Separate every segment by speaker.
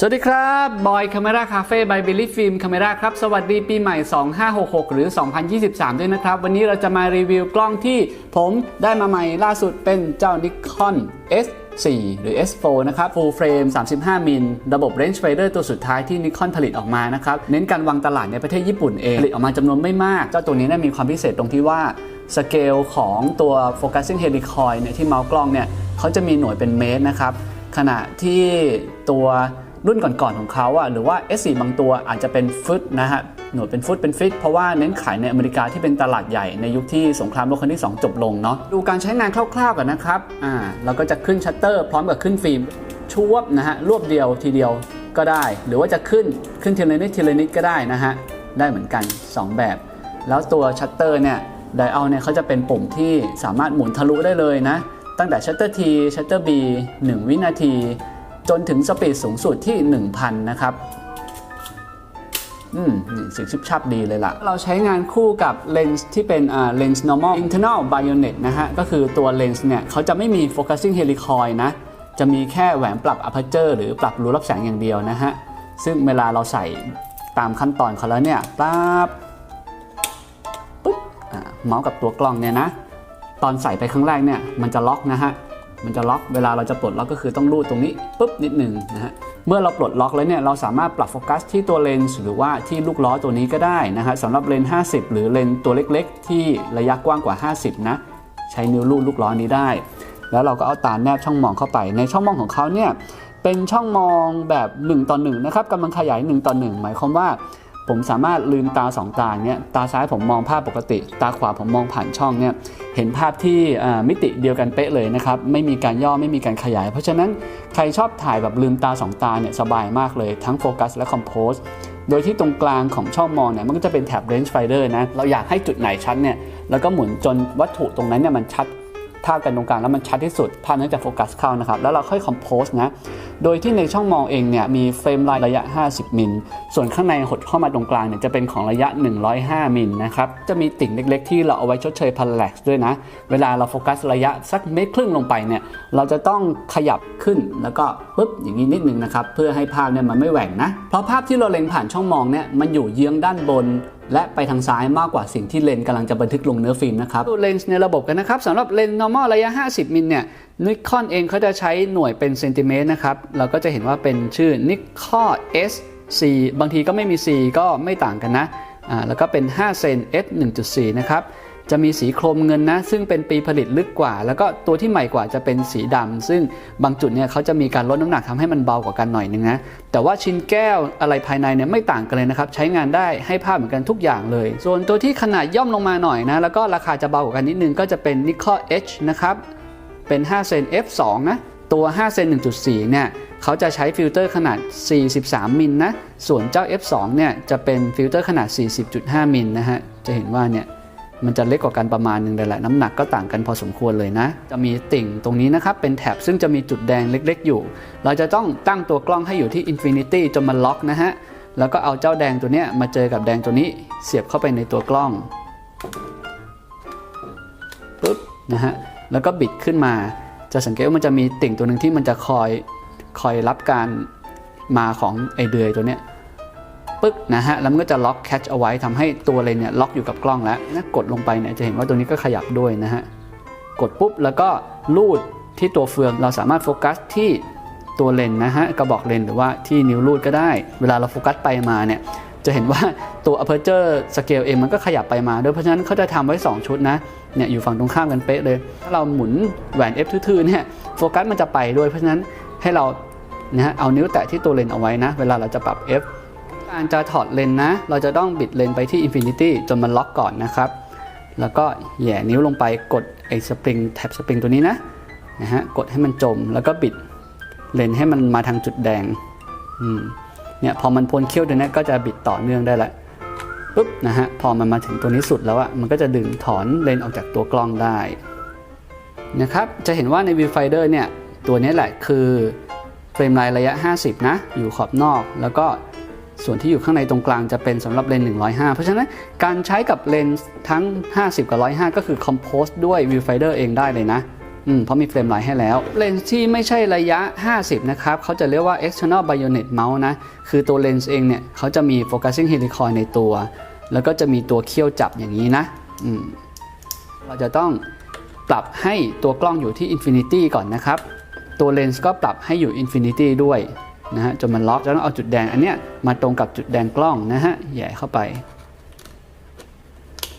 Speaker 1: สวัสดีครับ บอยคาเมราคาเฟ่บายบิลลี่ฟิล์มคาเมราครับ สวัสดีปีใหม่ 2566 หรือ 2023 ด้วยนะครับ วันนี้เราจะมารีวิวกล้องที่ผมได้มาใหม่ล่าสุดเป็นเจ้า Nikon 4 หรือ S4 นะครับ Full Frame 35 มิล ระบบ Range Finder ตัวสุดท้ายที่ Nikon ผลิตออกมานะครับ เน้นการวางตลาดในประเทศญี่ปุ่นเอง ผลิตออกมาจำนวนไม่มาก เจ้าตัวนี้เนะมีความพิเศษตรงที่ว่าสเกลของตัว Focusing Helicoil เนี่ยที่เมาส์กล้องเนี่ยเขาจะมีหน่วยเป็นเมตรนะครับ ขณะที่ตัว รุ่นก่อนๆของเขาอะหรือว่า S4 บางตัวอาจจะเป็นฟุตนะฮะหน่วยเป็นฟุตเป็นฟิตเพราะว่าเน้นขายในอเมริกาที่เป็นตลาดใหญ่ในยุคที่สงครามโลกครั้งที่ 2 จบลงเนาะดูการใช้งานคร่าวๆกันนะครับอ่าเราก็จะขึ้นชัตเตอร์พร้อมกับขึ้นฟิล์มชวบนะฮะรวบเดียวทีเดียวก็ได้ หรือว่าจะขึ้นขึ้นทีละนิดทีละนิดก็ได้นะฮะได้เหมือนกัน 2 แบบ แล้วตัวชัตเตอร์เนี่ยไดเอัลเนี่ยเขาจะเป็นปุ่มที่สามารถหมุนทะลุได้เลยนะตั้งแต่ชัตเตอร์ T ชัตเตอร์ B 1วินาที จนถึงสปีดสูงสุดที่ 1,000 นะครับ อืมเสียงชิบชับดีเลยล่ะ เราใช้งานคู่กับเลนส์ที่เป็นอ่าเลนส์ normal internal bayonet นะฮะ ก็คือตัวเลนส์เนี่ยเขาจะไม่มี focusing helicoil นะ จะมีแค่แหวนปรับ aperture หรือปรับรูรับแสงอย่างเดียวนะฮะ ซึ่งเวลาเราใส่ตามขั้นตอนเขาแล้วเนี่ยปั๊บปุ๊บเมาส์กับตัวกล้องเนี่ยนะ ตอนใส่ไปครั้งแรกเนี่ยมันจะล็อกนะฮะ มันจะล็อกเวลาเราจะปลดล็อกก็คือต้องรูดตรงนี้ปุ๊บนิดหนึ่งนะฮะเมื่อเราปลดล็อกแล้วเนี่ยเราสามารถปรับโฟกัสที่ตัวเลนส์หรือว่าที่ลูกล้อตัวนี้ก็ได้นะฮะสำหรับเลนส์50 หรือเลนส์ตัวเล็กๆ ที่ระยะกว้างกว่า 50 นะ ใช้นิ้วลูดลูกล้อนี้ได้ แล้วเราก็เอาตาแนบช่องมองเข้าไป ในช่องมองของเขาเนี่ยเป็นช่องมองแบบ 1 ต่อ1นะครับกำลังขยาย 1 ต่อ 1 หมายความว่า ผมสามารถลืมตาสองตาเนี่ยตาซ้ายผมมองภาพปกติ ตาขวาผมมองผ่านช่องเนี่ยเห็นภาพที่มิติเดียวกันเป๊ะเลยนะครับไม่มีการย่อไม่มีการขยาย เพราะฉะนั้นใครชอบถ่ายแบบลืมตาสองตาเนี่ยสบายมากเลยทั้งโฟกัสและคอมโพสโดยที่ตรงกลางของช่องมองเนี่ยมันก็จะเป็นแถบ range finder นะเราอยากให้จุดไหนชัดเนี่ยแล้วก็หมุนจนวัตถุตรงนั้นเนี่ยมันชัด ท่ากันตรงกลางแล้วมันชัดที่สุดภาพนั้นจะโฟกัสเข้านะครับ แล้วเราค่อยคอมโพสนะ โดยที่ในช่องมองเองเนี่ยมีเฟรมไลายระยะ 50 มิล ส่วนข้างในหดเข้ามาตรงกลางเนี่ยจะเป็นของระยะ 105 มิลนะครับ จะมีติ่งเล็กๆ ที่เราเอาไว้ชดเชยพาราแล็กซ์ด้วยนะ เวลาเราโฟกัสระยะสักเมตรครึ่งลงไปเนี่ยเราจะต้องขยับขึ้นแล้วก็ปุ๊บอย่างนี้นิดนึงนะครับเพื่อให้ภาพเนี่ยมันไม่แหว่งนะ เพราะภาพที่เราเล็งผ่านช่องมองเนี่ยมันอยู่เยื้องด้านบน และไปทางซ้ายมากกว่าสิ่งที่เลนส์กำลังจะบันทึกลงเนื้อฟิล์มนะครับดูเลนส์ในระบบกันนะครับสำหรับเลนส์ normal ระยะ 50 มิลเนี่ยนิคอนเองเขาจะใช้หน่วยเป็นเซนติเมตรนะครับเราก็จะเห็นว่าเป็นชื่อนิคอน S 4บางทีก็ไม่มี C ก็ไม่ต่างกันนะอ่าแล้วก็เป็น5เซน S 1.4 นะครับ จะมีสีโครมเงินนะ ซึ่งเป็นปีผลิตลึกกว่า แล้วก็ตัวที่ใหม่กว่าจะเป็นสีดำซึ่งบางจุดเนี่ยเขาจะมีการลดน้ำหนักทำให้มันเบากว่ากันหน่อยนึงนะแต่ว่าชิ้นแก้วอะไรภายในเนี่ยไม่ต่างกันเลยนะครับ ใช้งานได้ให้ภาพเหมือนกันทุกอย่างเลย ส่วนตัวที่ขนาดย่อมลงมาหน่อยนะแล้วก็ราคาจะเบากว่ากันนิดนึงก็จะเป็น Nikon H นะครับเป็น5เซน f2 นะตัว5เซน1.4 เนี่ยเขาจะใช้ฟิลเตอร์ขนาด 43 มิลนะ ส่วนเจ้า f2 เนี่ยจะเป็นฟิลเตอร์ขนาด 40.5 มิลนะฮะ จะเห็นว่าเนี่ย มันจะเล็กกว่ากันประมาณหนึ่งเลยแหละน้ำหนักก็ต่างกันพอสมควรเลยนะ จะมีติ่งตรงนี้นะครับ เป็นแถบซึ่งจะมีจุดแดงเล็กๆอยู่ เราจะต้องตั้งตัวกล้องให้อยู่ที่ Infinity จนมันล็อกนะฮะ แล้วก็เอาเจ้าแดงตัวเนี้ยมาเจอกับแดงตัวนี้ เสียบเข้าไปในตัวกล้องปุ๊บนะฮะ แล้วก็บิดขึ้นมา จะสังเกตว่ามันจะมีติ่งตัวหนึ่งที่มันจะคอยคอยรับการมาของไอเดือยตัวเนี้ย ปึ๊กนะฮะแล้วมันก็จะล็อกแคชเอาไว้ทำให้ตัวเลนเนี่ยล็อกอยู่กับกล้องแล้วนะกดลงไปเนี่ยจะเห็นว่าตัวนี้ก็ขยับด้วยนะฮะกดปุ๊บแล้วก็ลูดที่ตัวเฟืองเราสามารถโฟกัสที่ตัวเลนนะฮะกระบอกเลนหรือว่าที่นิ้วลูดก็ได้ เวลาเราโฟกัสไปมาเนี่ยจะเห็นว่าตัว aperture scale เองมันก็ขยับไปมาด้วยเพราะฉะนั้นเขาจะทำไว้ 2 ชุดนะเนี่ยอยู่ฝั่งตรงข้ามกันเป๊ะเลย ถ้าเราหมุนแหวน f ทื่อๆเนี่ยโฟกัสมันจะไปด้วยเพราะฉะนั้นให้เรานะฮะเอานิ้วแตะที่ตัวเลนเอาไว้นะ เวลาเราจะปรับ f การจะถอดเลนนะ เราจะต้องบิดเลนไปที่ infinity จนมันล็อกก่อนนะครับ แล้วก็แย่นิ้วลงไปกดไอ้สปริงแท็บสปริงตัวนี้นะนะฮะกดให้มันจมแล้วก็บิดเลนให้มันมาทางจุดแดงอืมเนี่ยพอมันพ้นเขี้ยวตัวนี้ก็จะบิดต่อเนื่องได้ละปุ๊บนะฮะพอมันมาถึงตัวนี้สุดแล้วอะมันก็จะดึงถอนเลนออกจากตัวกล้องได้นะครับจะเห็นว่าใน viewfinder เนี่ยตัวนี้แหละคือเฟรมรายระยะ 50 นะ อยู่ขอบนอกแล้วก็ ส่วนที่อยู่ข้างในตรงกลางจะเป็นสำหรับเลนส์105 เพราะฉะนั้นการใช้กับเลนส์ทั้ง 50 กับ 105 ก็คือ compose ด้วย viewfinder เองได้เลยนะเพราะมีเฟรมไลท์ให้แล้ว เลนส์ที่ไม่ใช่ระยะ 50 นะครับ เขาจะเรียกว่า external bayonet mount นะ คือตัวเลนส์เองเนี่ย เขาจะมี focusing helicoil ในตัว แล้วก็จะมีตัวเคี่ยวจับอย่างนี้นะ เราจะต้องปรับให้ตัวกล้องอยู่ที่ infinity ก่อนนะครับ ตัวเลนส์ก็ปรับให้อยู่ infinity ด้วย นะฮะจนมันล็อกแล้วต้องเอาจุดแดงอันเนี้ยมาตรงกับจุดแดงกล้องนะฮะแหย่เข้าไป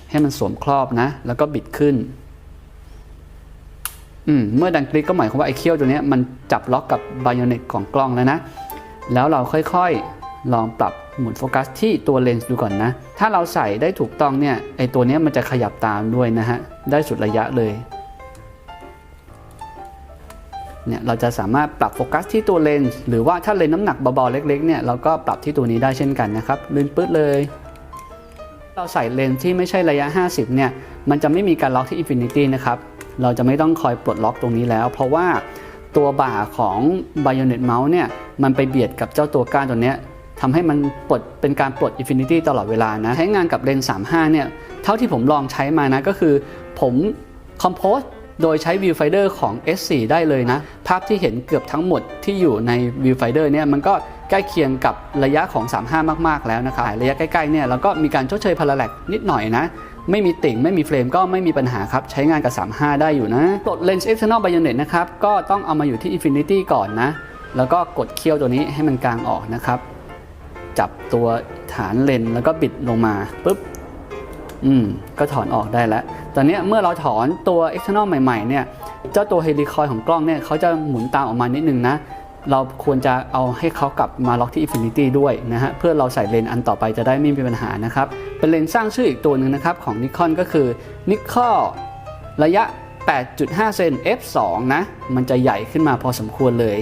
Speaker 1: ให้มันสวมครอบนะ แล้วก็บิดขึ้นอืมเมื่อดังคลิกก็หมายความว่าไอ้เคี้ยวตัวเนี้ยมันจับล็อกกับไบายเนตของกล้องแล้วนะ แล้วเราค่อยๆลองปรับหมุนโฟกัสที่ตัวเลนส์ดูก่อนนะ ถ้าเราใส่ได้ถูกต้องเนี่ยไอ้ตัวเนี้ยมันจะขยับตามด้วยนะฮะ ได้สุดระยะเลย เนี่ยเราจะสามารถปรับโฟกัสที่ตัวเลนส์หรือว่าถ้าเลนส์น้ำหนักเบาๆเล็กๆเนี่ยเราก็ปรับที่ตัวนี้ได้เช่นกันนะครับลื่นปื๊ดเลย เราใส่เลนส์ที่ไม่ใช่ระยะ 50เนี่ยมันจะไม่มีการล็อกที่ Infinity นะครับเราจะไม่ต้องคอยปลดล็อกตรงนี้แล้ว เพราะว่าตัวบ่าของ Bayonet Mouse เนี่ยมันไปเบียดกับเจ้าตัวก้านตัวเนี้ยทำให้มันปลดเป็นการปลด Infinity ตลอดเวลานะ ใช้งานกับเลนส์35เนี่ยเท่าที่ผมลองใช้มานะก็คือผม Compose โโดยใช้ Viewfinder ของ S4 ได้เลยนะ ภาพที่เห็นเกือบทั้งหมดที่อยู่ใน Viewfinder เนี่ยมันก็ใกล้เคียงกับระยะของ 35 มาก ๆ แล้วนะครับระยะใกล้ๆเนี่ยเราก็มีการชดเชยพาราแลกนิดหน่อยนะ ไม่มีติ่ง ไม่มีเฟรมก็ไม่มีปัญหาครับ ใช้งานกับ 35 ได้อยู่นะกด Lens External Bayonet นะครับ ก็ต้องเอามาอยู่ที่ Infinity ก่อนนะ แล้วก็กดเคี่ยวตัวนี้ให้มันกลางออกนะครับ จับตัวฐานเลนส์แล้วก็บิดลงมาปุ๊บ อืมก็ถอนออกได้แล้วตอนนี้เมื่อเราถอนตัว external ใหม่ๆเนี่ยเจ้าตัวเฮลิคอยของกล้องเนี่ยเขาจะหมุนตามออกมานิดนึงนะ เราควรจะเอาให้เขากลับมาล็อกที่ Infinity ด้วยนะฮะ เพื่อเราใส่เลนส์อันต่อไปจะได้ไม่มีปัญหานะครับ เป็นเลนส์สร้างชื่ออีกตัวหนึ่งนะครับ ของ Nikon ก็คือ Nikon ระยะ 8.5 เซน f2 นะ มันจะใหญ่ขึ้นมาพอสมควรเลย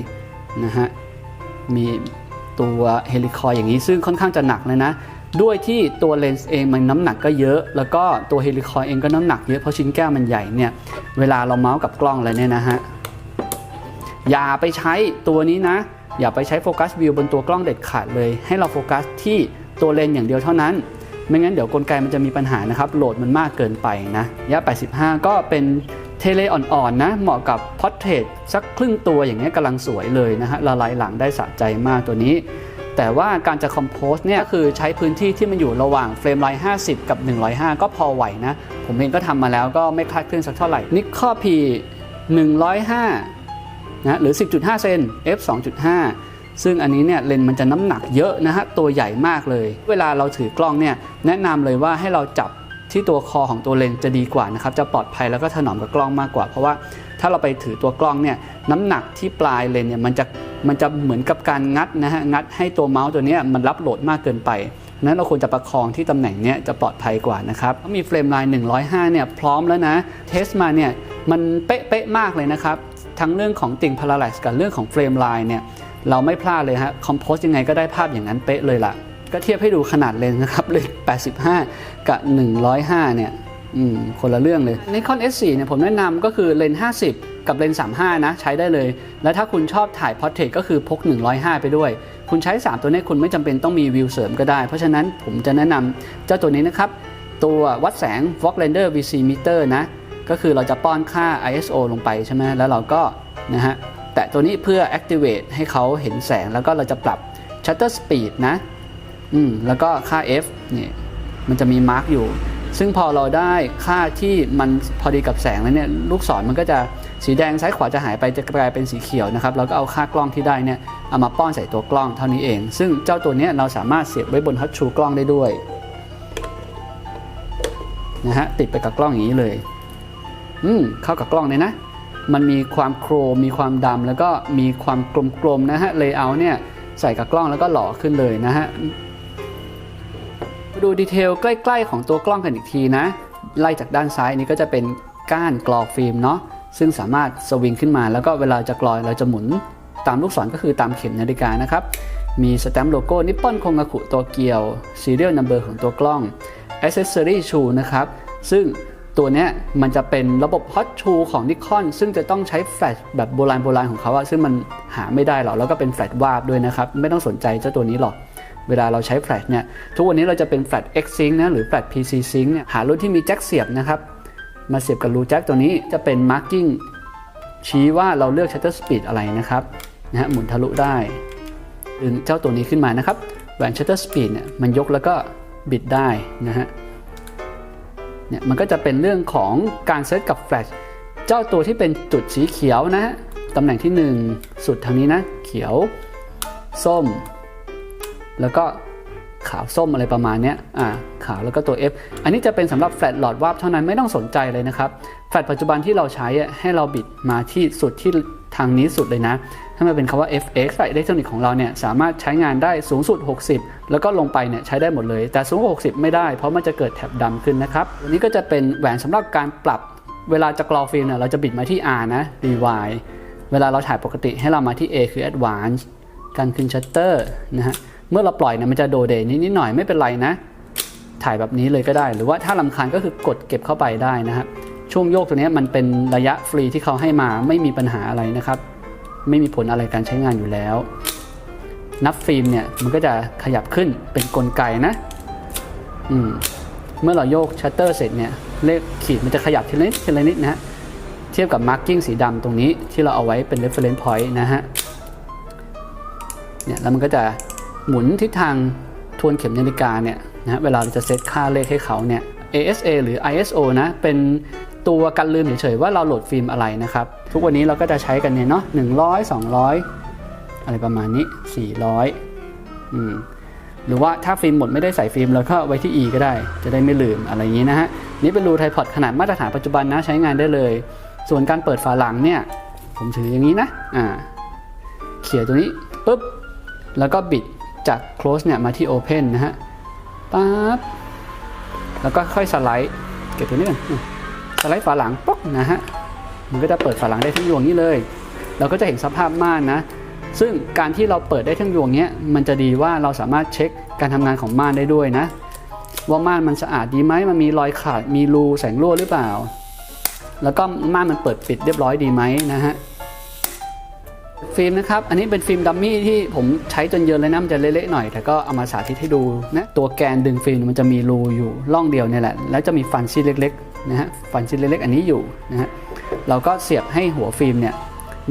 Speaker 1: นะฮะ มีตัวเฮลิคอยอย่างนี้ซึ่งค่อนข้างจะหนักเลยนะ ด้วยที่ตัวเลนส์เองมันน้ำหนักก็เยอะ แล้วก็ตัวเฮลิคอยเองก็น้ำหนักเยอะเพราะชิ้นแก้วมันใหญ่เนี่ยเวลาเราเมาส์กับกล้องอะไรเนี่ยนะฮะอย่าไปใช้ตัวนี้นะ อย่าไปใช้โฟกัสวิวบนตัวกล้องเด็ดขาดเลย ให้เราโฟกัสที่ตัวเลนส์อย่างเดียวเท่านั้น ไม่งั้นเดี๋ยวกลไกมันจะมีปัญหานะครับ โหลดมันมากเกินไปนะยะ85 ก็เป็นเทเลอ่อนๆนะ เหมาะกับพอร์เทรตสักครึ่งตัวอย่างเงี้ยกำลังสวยเลยนะฮะละลายหลังได้สะใจมากตัวนี้ แต่ว่าการจะคอมโพสเนี่ยก็คือใช้พื้นที่ที่มันอยู่ระหว่างเฟรมไลท์50 กับ 105 ก็พอไหวนะ ผมเองก็ทำมาแล้วก็ไม่คลาดเคลื่อนสักเท่าไหร่นิคข้อ P 105นะหรือ 10.5 เซน f 2.5 ซึ่งอันนี้เนี่ยเลนส์มันจะน้ำหนักเยอะนะฮะตัวใหญ่มากเลย เวลาเราถือกล้องเนี่ยแนะนำเลยว่าให้เราจับที่ตัวคอของตัวเลนส์จะดีกว่านะครับจะปลอดภัยแล้วก็ถนอมกับกล้องมากกว่า เพราะว่าถ้าเราไปถือตัวกล้องเนี่ยน้ำหนักที่ปลายเลนส์เนี่ยมันจะ มันจะเหมือนกับการงัดนะฮะงัดให้ตัวเมาส์ตัวนี้มันรับโหลดมากเกินไปนั้นเราควรจะประคองที่ตำแหน่งนี้จะปลอดภัยกว่านะครับมีเฟรมไลน์105 เนี่ยพร้อมแล้วนะ เทสมาเนี่ยมันเป๊ะๆมากเลยนะครับ ทั้งเรื่องของติ่งพาราแลกซ์กับเรื่องของเฟรมไลน์เนี่ยเราไม่พลาดเลยฮะคอมโพสยังไงก็ได้ภาพอย่างนั้นเป๊ะเลยล่ะ ก็เทียบให้ดูขนาดเลนส์นะครับเลนส์85 กับ 105 เนี่ยอืมคนละเรื่องเลย Nikon S4 เนี่ยผมแนะนำก็คือเลนส์50 กับเลนส์35 นะ ใช้ได้เลย แล้วถ้าคุณชอบถ่ายพอร์เทรตก็คือพก 105 ไปด้วย คุณใช้ 3 ตัวนี้คุณไม่จำเป็นต้องมีวิวเสริมก็ได้ เพราะฉะนั้นผมจะแนะนำเจ้าตัวนี้นะครับ ตัววัดแสง Fog Render VC Meter นะ ก็คือเราจะป้อนค่า ISO ลงไปใช่ไหมแล้วเราก็นะฮะแตะตัวนี้เพื่อ activate ให้เขาเห็นแสงแล้วก็เราจะปรับ shutter speed นะ อืม แล้วก็ค่า f นี่ มันจะมีมาร์กอยู่ ซึ่งพอเราได้ค่าที่มันพอดีกับแสงแล้วเนี่ยลูกศรมันก็จะสีแดงซ้ายขวาจะหายไปจะกลายเป็นสีเขียวนะครับเราก็เอาค่ากล้องที่ได้เนี่ยเอามาป้อนใส่ตัวกล้องเท่านี้เอง ซึ่งเจ้าตัวนี้เราสามารถเสียบไว้บนฮัตชูกล้องได้ด้วยนะฮะติดไปกับกล้องอย่างนี้เลย อืมเข้ากับกล้องเลยนะ มันมีความโครมมีความดำแล้วก็มีความกลมๆนะฮะเลเยอร์เนี่ยใส่กับกล้องแล้วก็หล่อขึ้นเลยนะฮะ มาดูดีเทลใกล้ๆของตัวกล้องกันอีกทีนะ ไล่จากด้านซ้ายนี้ก็จะเป็นก้านกรอฟิล์มเนาะซึ่งสามารถสวิงขึ้นมา แล้วก็เวลาจะกรอยเราจะหมุนตามลูกศรก็คือตามเข็มนาฬิกานะครับ มีสแตมป์โลโก้นิปปอนคงกาคุตัวเกียว serial number ของตัวกล้อง accessory shoe นะครับ ซึ่งตัวเนี้ยมันจะเป็นระบบ hot shoe ของ Nikon ซึ่งจะต้องใช้แฟลชแบบโบราณโบราณของเขาอะซึ่งมันหาไม่ได้หรอกแล้วก็เป็นแฟลชวาบด้วยนะครับ ไม่ต้องสนใจเจ้าตัวนี้หรอก เวลาเราใช้แฟลชเนี่ยทุกวันนี้เราจะเป็นแฟลช X Sync นะหรือแฟลช PC Sync เนี่ยหารุ่นที่มีแจ็คเสียบนะครับมาเสียบกับรูแจ็คตัวนี้จะเป็น marking ชี้ว่าเราเลือก shutter speed อะไรนะครับนะฮะหมุนทะลุได้ดึงเจ้าตัวนี้ขึ้นมานะครับแหวน shutter speed เนี่ยมันยกแล้วก็บิดได้นะฮะเนี่ยมันก็จะเป็นเรื่องของการเซตกับแฟลชเจ้าตัวที่เป็นจุดสีเขียวนะฮะตำแหน่งที่ 1 สุดทางนี้นะ เขียว ส้ม แล้วก็ขาวส้มอะไรประมาณนี้อ่าขาวแล้วก็ตัว F อันนี้จะเป็นสำหรับแฟลชหลอดวาบเท่านั้นไม่ต้องสนใจเลยนะครับ แฟลชปัจจุบันที่เราใช้ให้เราบิดมาที่สุดที่ทางนี้สุดเลยนะ ถ้ามันเป็นคำว่า FX แฟลชอิเล็กทรอนิกส์ของเราเนี่ยสามารถใช้งานได้สูงสุด 60 แล้วก็ลงไปเนี่ยใช้ได้หมดเลย แต่สูงกว่า60 ไม่ได้ เพราะมันจะเกิดแถบดำขึ้นนะครับอันนี้ก็จะเป็นแหวนสำหรับการปรับเวลาจะกรอฟิล์มเนี่ยเราจะบิดมาที่ R นะ Rewind เวลาเราถ่ายปกติให้เรามาที่ A คือ Advance การขึ้นชัตเตอร์นะฮะ เมื่อเราปล่อยเนี่ยมันจะโดเดนิดนิดหน่อยไม่เป็นไรนะ ถ่ายแบบนี้เลยก็ได้ หรือว่าถ้าลำคาญก็คือกดเก็บเข้าไปได้นะครับช่วงโยกตัวนี้มันเป็นระยะฟรีที่เขาให้มาไม่มีปัญหาอะไรนะครับ ไม่มีผลอะไรการใช้งานอยู่แล้ว นับฟิล์มเนี่ยมันก็จะขยับขึ้นเป็นกลไกนะอืมเมื่อเราโยกชัตเตอร์เสร็จเนี่ยเลขขีดมันจะขยับทีละนิดทีละนิดนะฮะเทียบกับมาร์กิ้งสีดำตรงนี้ที่เราเอาไว้เป็น reference point นะฮะเนี่ยแล้วมันก็จะ หมุนทิศทางทวนเข็มนาฬิกาเนี่ยนะเวลาเราจะเซตค่าเลขให้เขาเนี่ย ASA หรือ ISO นะเป็นตัวกันลืมเฉยๆว่าเราโหลดฟิล์มอะไรนะครับ ทุกวันนี้เราก็จะใช้กันเนี่ยเนาะ100 200อะไรประมาณนี้400อืมหรือว่าถ้าฟิล์มหมดไม่ได้ใส่ฟิล์มเราก็ไว้ที่ E ก็ได้ จะได้ไม่ลืมอะไรอย่างนี้นะฮะนี่เป็นรูไทพอดขนาดมาตรฐานปัจจุบันนะใช้งานได้เลย ส่วนการเปิดฝาหลังเนี่ยผมถืออย่างนี้นะอ่าเขี่ยตัวนี้ปุ๊บแล้วก็บิด จาก close เนี่ยมาที่ open นะฮะปั๊บแล้วก็ค่อยสไลด์เก็บตัวนี้ก่อนสไลด์ฝาหลังป๊อกนะฮะมันก็จะเปิดฝาหลังได้ทั้งยวงนี้เลย เราก็จะเห็นสภาพม่านนะ ซึ่งการที่เราเปิดได้ทั้งยวงเนี้ยมันจะดีว่าเราสามารถเช็คการทำงานของม่านได้ด้วยนะ ว่าม่านมันสะอาดดีไหมมันมีรอยขาดมีรูแสงรั่วหรือเปล่า แล้วก็ม่านมันเปิดปิดเรียบร้อยดีไหมนะฮะ ฟิล์มนะครับ อันนี้เป็นฟิล์มดัมมี่ที่ผมใช้จนเยินเลยนะมันจะเละๆหน่อย แต่ก็เอามาสาธิตให้ดูนะ ตัวแกนดึงฟิล์มมันจะมีรูอยู่ร่องเดียวเนี่ยแหละ แล้วจะมีฟันซี่เล็กๆนะฮะ ฟันซี่เล็กๆ อันนี้อยู่นะฮะ เราก็เสียบให้หัวฟิล์มเนี่ย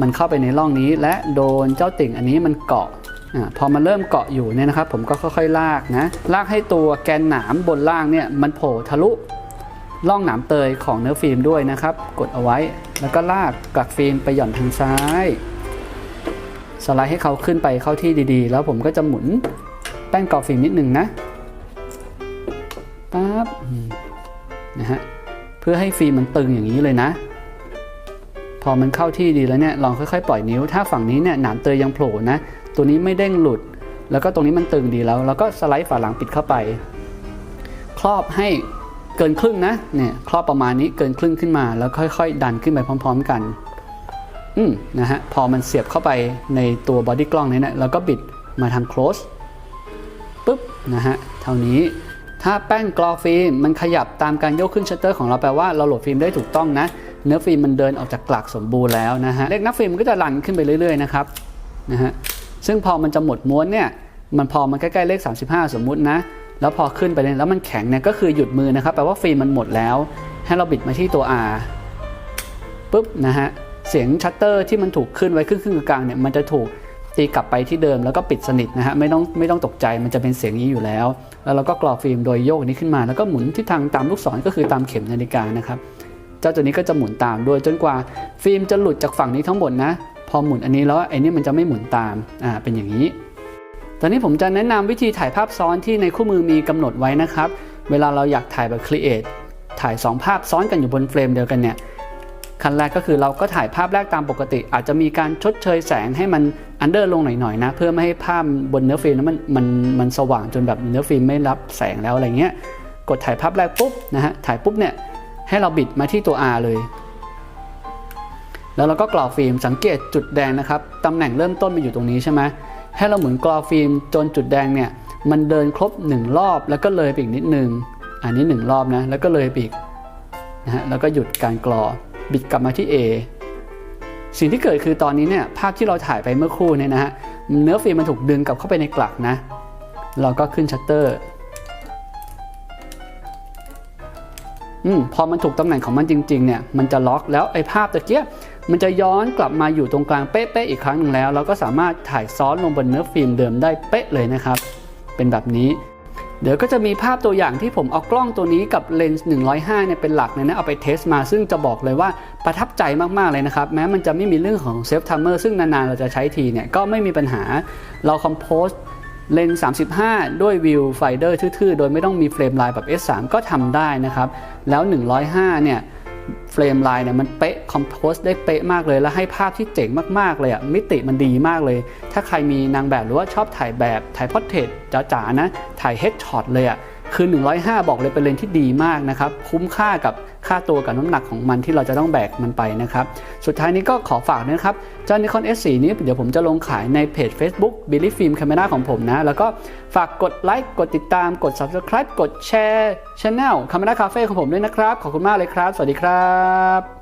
Speaker 1: มันเข้าไปในร่องนี้ และโดนเจ้าติ่งอันนี้มันเกาะอ่าพอมันเริ่มเกาะอยู่เนี่ยนะครับ ผมก็ค่อยๆลากนะ ลากให้ตัวแกนหนามบนล่างเนี่ยมันโผล่ทะลุร่องหนามเตยของเนื้อฟิล์มด้วยนะครับ กดเอาไว้ แล้วก็ลากกักฟิล์มไปหย่อนทางซ้าย สไลด์ให้เขาขึ้นไปเข้าที่ดีๆ แล้วผมก็จะหมุนแป้นกรอบฟิล์มนิดหนึ่งนะปั๊บนะฮะเพื่อให้ฟิล์มมันตึงอย่างนี้เลยนะ พอมันเข้าที่ดีแล้วเนี่ยลองค่อยๆ ปล่อยนิ้ว ถ้าฝั่งนี้เนี่ยหนามเตยยังโผล่นะ ตัวนี้ไม่เด้งหลุด แล้วก็ตรงนี้มันตึงดีแล้ว แล้วก็สไลด์ฝาหลังปิดเข้าไป ครอบให้เกินครึ่งนะเนี่ยครอบประมาณนี้เกินครึ่งขึ้นมา แล้วค่อย ๆ ดันขึ้นไปพร้อม ๆ กัน อืมนะฮะพอมันเสียบเข้าไปในตัวบอดี้กล้องนี้นะแล้วก็บิดมาทาง close ปุ๊บนะฮะเท่านี้ถ้าแป้นกรอฟิล์มมันขยับตามการโยกขึ้นชัตเตอร์ของเราแปลว่าเราโหลดฟิล์มได้ถูกต้องนะ เนื้อฟิล์มมันเดินออกจากกลักสมบูรณ์แล้วนะฮะเลขนับฟิล์มก็จะรันขึ้นไปเรื่อยๆนะครับนะฮะซึ่งพอมันจะหมดม้วนเนี่ยมันพอมันใกล้ๆเลข 35 สมมุตินะ แล้วพอขึ้นไปเนี่ยแล้วมันแข็งเนี่ยก็คือหยุดมือนะครับแปลว่าฟิล์มมันหมดแล้ว ให้เราบิดมาที่ตัว R ปุ๊บนะฮะ เสียงชัตเตอร์ที่มันถูกขึ้นไว้ครึ่งๆกลางเนี่ยมันจะถูกตีกลับไปที่เดิมแล้วก็ปิดสนิทนะฮะไม่ต้องไม่ต้องตกใจมันจะเป็นเสียงนี้อยู่แล้ว แล้วเราก็กรอฟิล์มโดยโยกนี้ขึ้นมา แล้วก็หมุนทิศทางตามลูกศรก็คือตามเข็มนาฬิกานะครับเจ้าตัวนี้ก็จะหมุนตามด้วยจนกว่าฟิล์มจะหลุดจากฝั่งนี้ทั้งหมดนะพอหมุนอันนี้แล้วไอ้นี่มันจะไม่หมุนตามอ่าเป็นอย่างนี้ ตอนนี้ผมจะแนะนำวิธีถ่ายภาพซ้อนที่ในคู่มือมีกำหนดไว้นะครับ เวลาเราอยากถ่ายแบบ Create ถ่าย 2 ภาพซ้อนกันอยู่บนเฟรมเดียวกันเนี่ย ขั้นแรกก็คือเราก็ถ่ายภาพแรกตามปกติ อาจจะมีการชดเชยแสงให้มันอันเดอร์ลงหน่อยๆนะ เพื่อไม่ให้ภาพบนเนื้อฟิล์มนั้นมันมันมันสว่างจนแบบเนื้อฟิล์มไม่รับแสงแล้วอะไรเงี้ยกดถ่ายภาพแรกปุ๊บนะฮะถ่ายปุ๊บเนี่ยให้เราบิดมาที่ตัว R เลย แล้วเราก็กรอฟิล์มสังเกตจุดแดงนะครับตำแหน่งเริ่มต้นมันอยู่ตรงนี้ใช่ไหมให้เราหมุนกรอฟิล์มจนจุดแดงเนี่ยมันเดินครบ 1 รอบแล้วก็เลยไปอีกนิดนึง อันนี้ 1 รอบนะแล้วก็เลยไปอีกนะฮะแล้วก็หยุดการกรอ บิดกลับมาที่ A สิ่งที่เกิดคือตอนนี้เนี่ยภาพที่เราถ่ายไปเมื่อครู่เนี่ยนะฮะเนื้อฟิล์มมันถูกดึงกลับเข้าไปในกลักนะ เราก็ขึ้นชัตเตอร์อืมพอมันถูกตำแหน่งของมันจริงๆเนี่ยมันจะล็อกแล้วไอ้ภาพตะเกียบมันจะย้อนกลับมาอยู่ตรงกลางเป๊ะๆอีกครั้งหนึ่งแล้ว เราก็สามารถถ่ายซ้อนลงบนเนื้อฟิล์มเดิมได้เป๊ะเลยนะครับ เป็นแบบนี้ เดี๋ยวก็จะมีภาพตัวอย่างที่ผมเอากล้องตัวนี้กับเลนส์ 105 เนี่ยเป็นหลักเนี่ยนะเอาไปเทสมา ซึ่งจะบอกเลยว่าประทับใจมากๆเลยนะครับ แม้มันจะไม่มีเรื่องของเซฟทัมเมอร์ซึ่งนานๆ เราจะใช้ทีเนี่ย ก็ไม่มีปัญหาเราคอมโพสเลนส์ 35 ด้วยวิวไฟเดอร์ทื่อๆ โดยไม่ต้องมีเฟรมไลน์แบบ S3 ก็ทำได้นะครับ แล้ว 105 เนี่ย เฟรมไลน์เนี่ยมันเป๊ะคอมโพสได้เป๊ะมากเลย แล้วให้ภาพที่เจ๋งมากๆเลยอะมิติมันดีมากเลย ถ้าใครมีนางแบบหรือว่าชอบถ่ายแบบถ่ายพอร์เทรตจ๋าๆนะ ถ่ายเฮดช็อตเลยอะ คือ 105 บอกเลยเป็นเลนที่ดีมากนะครับ คุ้มค่ากับค่าตัวกับน้ำหนักของมันที่เราจะต้องแบกมันไปนะครับ สุดท้ายนี้ก็ขอฝากนะครับเจ้า Nikon S4 นี้เดี๋ยวผมจะลงขายในเพจ Facebook Billy Film Camera ของผมนะ แล้วก็ฝากกดไลค์กดติดตามกด Subscribe กดแชร์ Channel Camera Cafe ของผมด้วยนะครับ ขอบคุณมากเลยครับ สวัสดีครับ